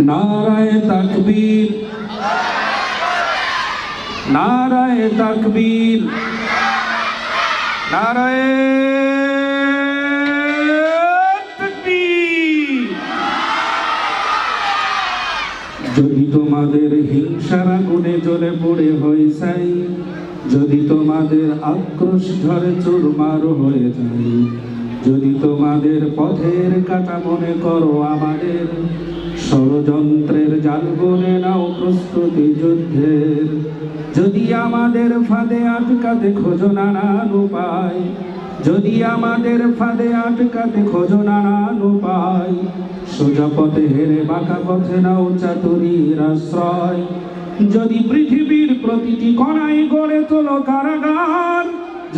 নারায় তাকবীর। নারায় তাকবীর। নারায় যদি তোমাদের হিংসার আগুনে জ্বলে পড়ে হয় সাই যদি তোমাদের আক্রোশ ধরে চুরমার হয়ে যায়, যদি তোমাদের পথের কাটা মনে করো আমাদের ষড়যন্ত্রের জাল বনে নাও প্রস্তুতি যুদ্ধের। যদি আমাদের ফাঁদে আটকাতে খোঁজো নানান উপায়, যদি আমাদের ফাঁদে আটকাতে খোঁজো নানান উপায়, সোজা পথে হেরে বাঁকা পথে নাও চাতুরীর আশ্রয়। যদি পৃথিবীর প্রতিটি কণায় গড়ে তোলো কারাগার,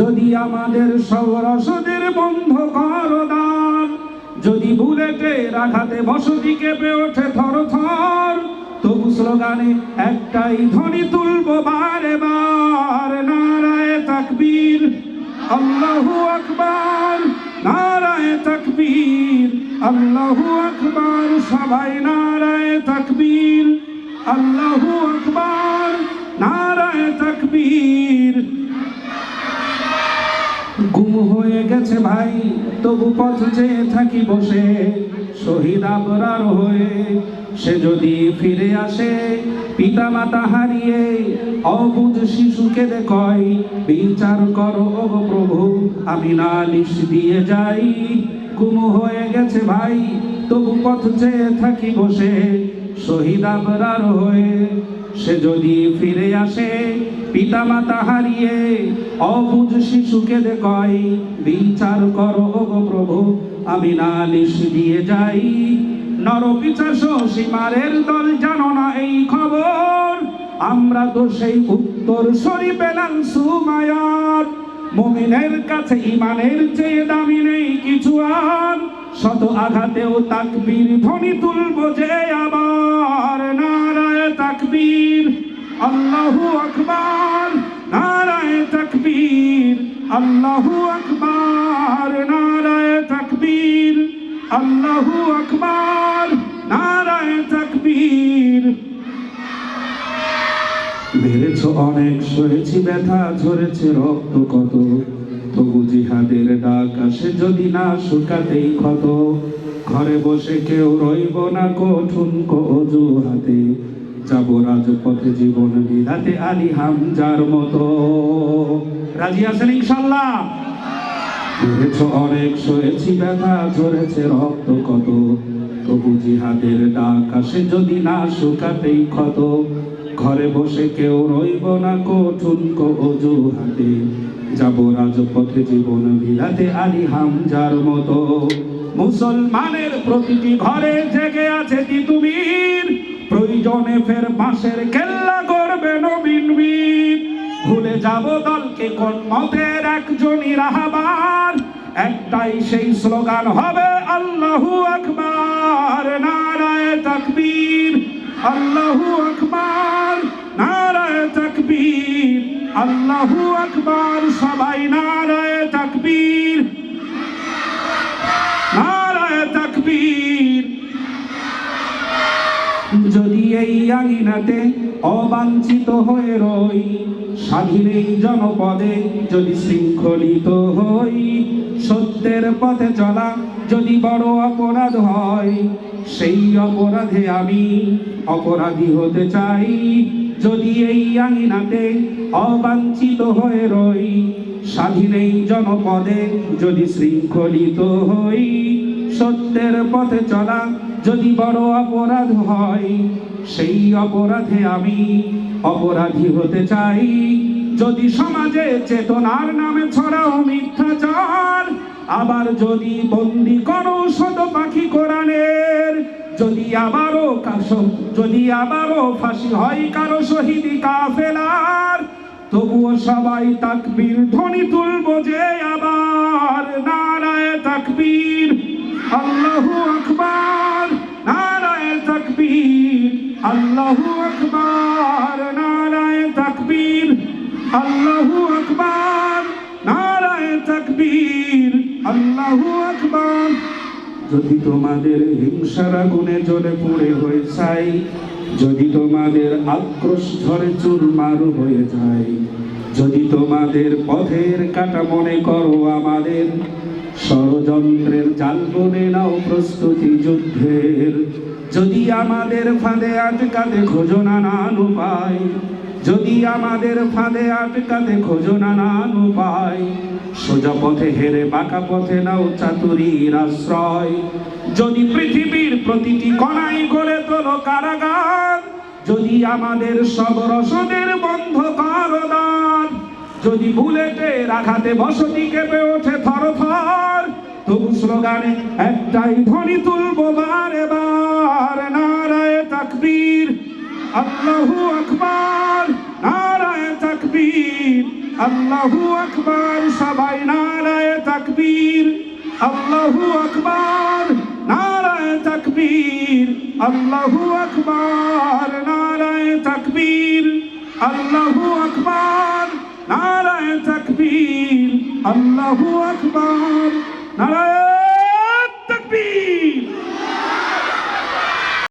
যদি আমাদের সব রসদের বন্ধ করো দান যদি বুলেটের আঘাতে বসতি কেঁপে ওঠে থর থর তবু স্লোগানে একটাই ধ্বনি তুলবো বারে বার, নারায় তাকবীর, আল্লাহু আকবার, নারায় তাকবীর, আল্লাহু আকবার, সবাই নারায় তাকবীর, আল্লাহু আকবার, নারায় তাকবীর। গুম হয়ে গেছে ভাই, তবু পথ চেয়ে থাকি বসে, শহীদ আবরার হয়ে। সে যদি ফিরে আসে পিতা মাতা হারিয়ে অবুঝ শিশুকে দেখয় বিচার করো ওগো প্রভু, আমি নালিশ দিয়ে যাই। গুম হয়ে গেছে ভাই, তবু পথ চেয়ে থাকি বসে, শহীদ আবরার হয়ে। সে যদি ফিরে আসে পিতা মাতা হারিয়ে, অবুঝ শিশুকে দেখয়, বিচার করো গো প্রভু, আমি নালিশ দিয়ে যাই। নরপিচাস সীমারের দল জানো না এই খবর, আমরা তো সেই উত্তর সরি পেলাম সুমায়ার। মুমিনের কাছে ইমানের চেয়ে দামি নেই কিছু আর। শত আঘাতেও তাকবীর ধ্বনি তুলবো যে আবার নারায় তাকবীর। আল্লাহু আকবার, নারায় তাকবীর। আল্লাহু আকবার, নারায় তাকবীর। আল্লাহু আকবার, নারায় তাকবীর। বেড়েছ অনেক, সয়েছি ব্যথা, ঝরেছে রক্ত কত। তবু জিহাদের ডাক আসে যদি না শুকাতেই ক্ষত। ঘরে বসে কেউ রইব না কঠুন অজুহাতে। যাব রাজপথে জীবন আলী হামজার মতো। রাজি আছেন ইনশাল্লাহ? বেড়েছ অনেক, সয়েছি ব্যথা, ঝরেছে রক্ত কত। তবু জিহাদের ডাক আসে যদি না শুকাতেই ক্ষত। ঘরে বসে কেউ রইব না কঠুন অজুহাতে। যাব রাজপথে জীবন বিলাতে আলী হামজার মতো। মুসলমানের প্রতিটি ঘরে জেগে আছে তিতুমির। প্রয়োজনে ফের বাঁশের কেল্লা করবে নবীন বীর। ভুলে যাব দলকে কোন মতের একজনই রাহাবার। একটাই সেই স্লোগান হবে, আল্লাহু আকবার, নারায় তাকবীর। আল্লাহু আকবার। আল্লাহু আকবার, সবাই নারায় তাকবীর। নারায় তাকবীর। যদি এই আঙিনাতে অবাঞ্ছিত হয়ে রই, স্বাধীন এই জনপদে যদি শৃঙ্খলিত হই, সত্যের পথে চলা যদি বড় অপরাধ হয়, সেই অপরাধে আমি অপরাধী হতে চাই। যদি এই আঙিনাতে অবাঞ্ছিত হয়ে রই, স্বাধীন এই জনপদে যদি শৃঙ্খলিত হই, সত্যের পথে চলা যদি বড় অপরাধ হয়, সেই অপরাধে আমি অপরাধী হতে চাই। যদি সমাজে চেতনার নামে ছড়াও মিথ্যাচার, আবার যদি বন্দি করো শত পাখি কোরআনের যদি আবারও যদি আবারও ফাঁসি হয় কারও শহীদি কাফেলার, তবুও সবাই তাকবীর ধ্বনি তুলবো যে আবার নারায় তাকবীর। আল্লাহু আকবার, নারায় তাকবীর। আল্লাহু আকবার, নারায় তাকবীর। আল্লাহু আকবার, নারায় তাকবীর। আল্লাহু আকবার। যদি তোমাদের হিংসার আগুনে জ্বলে পুড়ে হয়ে চাই যদি তোমাদের আক্রোশ ঝরে চুরমার হয়ে যায়, যদি তোমাদের পথের কাটা মনে করো আমাদের, ষড়যন্ত্রের জাল বনে নাও প্রস্তুতি যুদ্ধের। যদি আমাদের ফাঁদে আটকাতে খোঁজো নানান উপায় যদি আমাদের ফাঁদে আটকাতে খোঁজো নানান উপায় সোজা পথে হেরে বাঁকা পথে নাও চাতুরীর আশ্রয়। যদি পৃথিবীর প্রতিটি কণাই করে তোলো কারাগার, যদি আমাদের সব রসদের বন্ধ করো দ্বার, যদি বুলেটের আঘাতে বসতি কেঁপে ওঠে থর থর তবু স্লোগানে একটাই ধ্বনি তুলবো বারে বার নারায় তাকবীর। আল্লাহু আকবার, নারায় তাকবীর। আল্লাহু আকবার, সবাই নারায় তাকবীর। আল্লাহু আকবার, নারায় তাকবীর। আল্লাহু আকবার, নারায় তাকবীর। আল্লাহু আকবার, নারায় তাকবীর। আল্লাহু আকবার, নারায় তাকবীর।